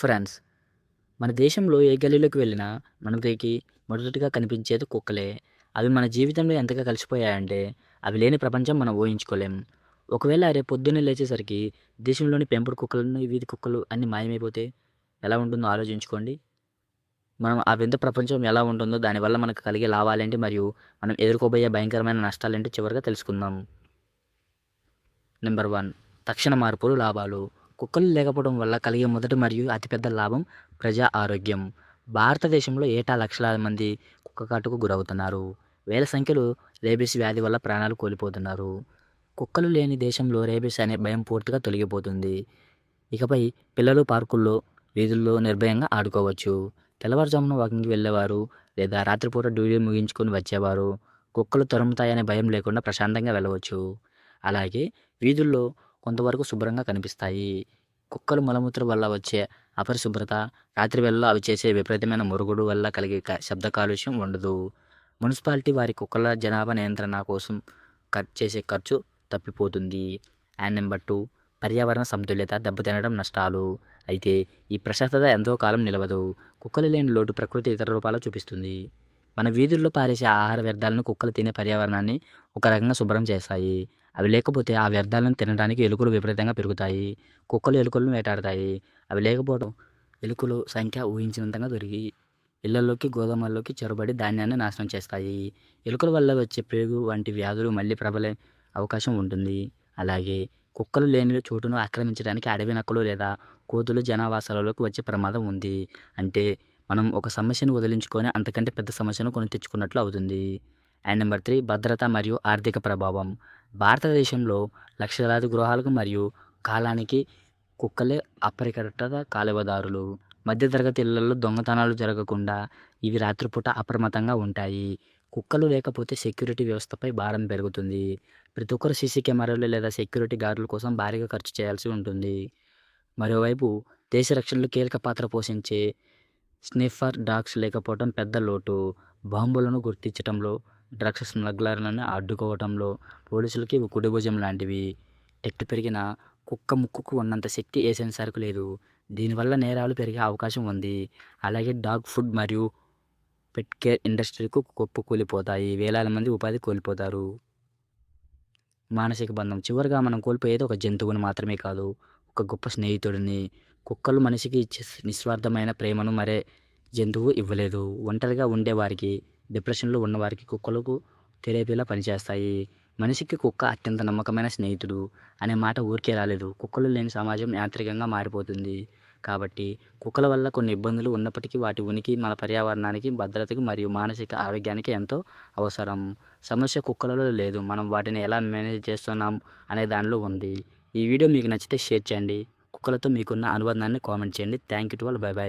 France. మన దేశంలో ఏ గల్లీలోకి వెళ్ళినా మనకి మొదటిగా కనిపించేది కుక్కలే. అవి మన జీవితంలో ఎంతగా కలిసిపోయాయంటే అవి లేని ప్రపంచం మనం ఊహించుకోలేం. ఒకవేళ రేపు పొద్దున్నే లేచేసరికి దేశంలోని పెంపుడు కుక్కలను వీధి కుక్కలు అన్ని మాయమైపోతే ఎలా ఉంటుందో ఆలోచించుకోండి. మనం ఆ వింత ప్రపంచం ఎలా ఉంటుందో దానివల్ల మనకు కలిగే లాభాలేంటి మరియు మనం ఎదుర్కోబోయే భయంకరమైన నష్టాలేంటి చివరిగా తెలుసుకుందాం. Number one. తక్షణ మార్పులు లాభాలు. కుక్కలు లేకపోవడం వల్ల కలిగే మొదటి మరియు అతిపెద్ద లాభం ప్రజా ఆరోగ్యం. భారతదేశంలో ఏటా లక్షలాది మంది కుక్క కాటుకు గురవుతున్నారు? వేల సంఖ్యలో రేబీస్ వ్యాధి వల్ల ప్రాణాలు కోల్పోతున్నారు. కుక్కలు లేని దేశంలో రేబీస్ అనే భయం పూర్తిగా తొలగిపోతుంది. ఇకపై పిల్లలు పార్కుల్లో వీధుల్లో నిర్భయంగా ఆడుకోవచ్చు. తెల్లవారుజామున వాకింగ్కి వెళ్ళేవారు లేదా రాత్రిపూట డ్యూటీ ముగించుకొని వచ్చేవారు. కుక్కలు తరుముతాయనే భయం లేకుండా ప్రశాంతంగా వెళ్ళవచ్చు. అలాగే వీధుల్లో కొంతవరకు శుభ్రంగా కనిపిస్తాయి. కుక్కలు మలమూత్ర వల్ల వచ్చే అపరిశుభ్రత రాత్రివేళలో అవి చేసే విపరీతమైన మురుగుడు వల్ల కలిగే శబ్ద కాలుష్యం ఉండదు. మున్సిపాలిటీ వారి కుక్కల జనాభా నియంత్రణ కోసం ఖర్చు చేసే ఖర్చు తప్పిపోతుంది. అండ్ నెంబర్ టూ పర్యావరణ సమతుల్యత దెబ్బతినడం నష్టాలు. అయితే ఈ ప్రశాంతత ఎంతో కాలం నిలవదు. కుక్కలు లేని లోటు ప్రకృతి ఇతర రూపాలు చూపిస్తుంది. మన వీధుల్లో పారేసే ఆహార వ్యర్థాలను కుక్కలు తినే పర్యావరణాన్ని ఒక రకంగా శుభ్రం చేస్తాయి. అవి లేకపోతే ఆ వ్యర్థాలను తినడానికి ఎలుకలు విపరీతంగా పెరుగుతాయి. కుక్కలు ఎలుకలను వేటాడతాయి. అవి లేకపోవడం ఎలుకలు సంఖ్య ఊహించినంతగా దొరికి ఇళ్ళలోకి గోధుమల్లోకి చొరబడి ధాన్యాన్ని నాశనం చేస్తాయి. ఎలుకల వల్ల వచ్చే పేగు వంటి వ్యాధులు మళ్ళీ ప్రబలే అవకాశం ఉంటుంది. అలాగే కుక్కలు లేని చోటును ఆక్రమించడానికి అడవి నక్కలు లేదా కోతులు జనావాసాలలోకి వచ్చే ప్రమాదం ఉంది. అంటే మనం ఒక సమస్యను వదిలించుకొని అంతకంటే పెద్ద సమస్యను కొని తెచ్చుకున్నట్లు అవుతుంది. అండ్ నెంబర్ త్రీ భద్రత మరియు ఆర్థిక ప్రభావం. భారతదేశంలో లక్షలాది గృహాలకు మరియు కాలానికి కుక్కలే అపరికట్టద కాలువదారులు. మధ్యతరగతి ఇళ్ళలో దొంగతనాలు జరగకుండా ఇవి రాత్రిపూట అప్రమత్తంగా ఉంటాయి. కుక్కలు లేకపోతే సెక్యూరిటీ వ్యవస్థపై భారం పెరుగుతుంది. ప్రతి ఒక్కరు సీసీ కెమెరాలు లేదా సెక్యూరిటీ గార్డుల కోసం భారీగా ఖర్చు చేయాల్సి ఉంటుంది. మరోవైపు దేశ రక్షణలో కీలక పాత్ర పోషించే స్నిఫర్ డాగ్స్ లేకపోవడం పెద్ద లోటు. బాంబులను గుర్తించడంలో డ్రగ్స్ స్మగ్లర్లను అడ్డుకోవడంలో పోలీసులకి కుడిభుజం లాంటివి. ఎట్టు పెరిగిన కుక్క ముక్కుకు ఉన్నంత శక్తి ఏ సెన్సార్కు లేదు. దీనివల్ల నేరాలు పెరిగే అవకాశం ఉంది. అలాగే డాగ్ ఫుడ్ మరియు పెట్ కేర్ ఇండస్ట్రీకు కుప్ప కూలిపోతాయి. వేలాది మంది ఉపాధి కోల్పోతారు. మానసిక బంధం. చివరిగా మనం కోల్పోయేది ఒక జంతువుని మాత్రమే కాదు ఒక గొప్ప స్నేహితుడిని. కుక్కలు మనిషికి ఇచ్చే నిస్వార్థమైన ప్రేమను మరే జంతువు ఇవ్వలేదు. ఒంటరిగా ఉండేవారికి డిప్రెషన్లో ఉన్నవారికి కుక్కలకు థెరపీలా పనిచేస్తాయి. మనిషికి కుక్క అత్యంత నమ్మకమైన స్నేహితుడు అనే మాట ఊరికే రాలేదు. కుక్కలు లేని సమాజం యాంత్రికంగా మారిపోతుంది. కాబట్టి కుక్కల వల్ల కొన్ని ఇబ్బందులు ఉన్నప్పటికీ వాటి ఉనికి మన పర్యావరణానికి భద్రతకు మరియు మానసిక ఆరోగ్యానికి ఎంతో అవసరం. సమస్య కుక్కలలో లేదు. మనం వాటిని ఎలా మేనేజ్ చేస్తున్నాం అనే దానిలో ఉంది. ఈ వీడియో మీకు నచ్చితే షేర్ చేయండి. కుక్కలతో మీకున్న అనుబంధాన్ని కామెంట్ చేయండి. Thank you to all. Bye bye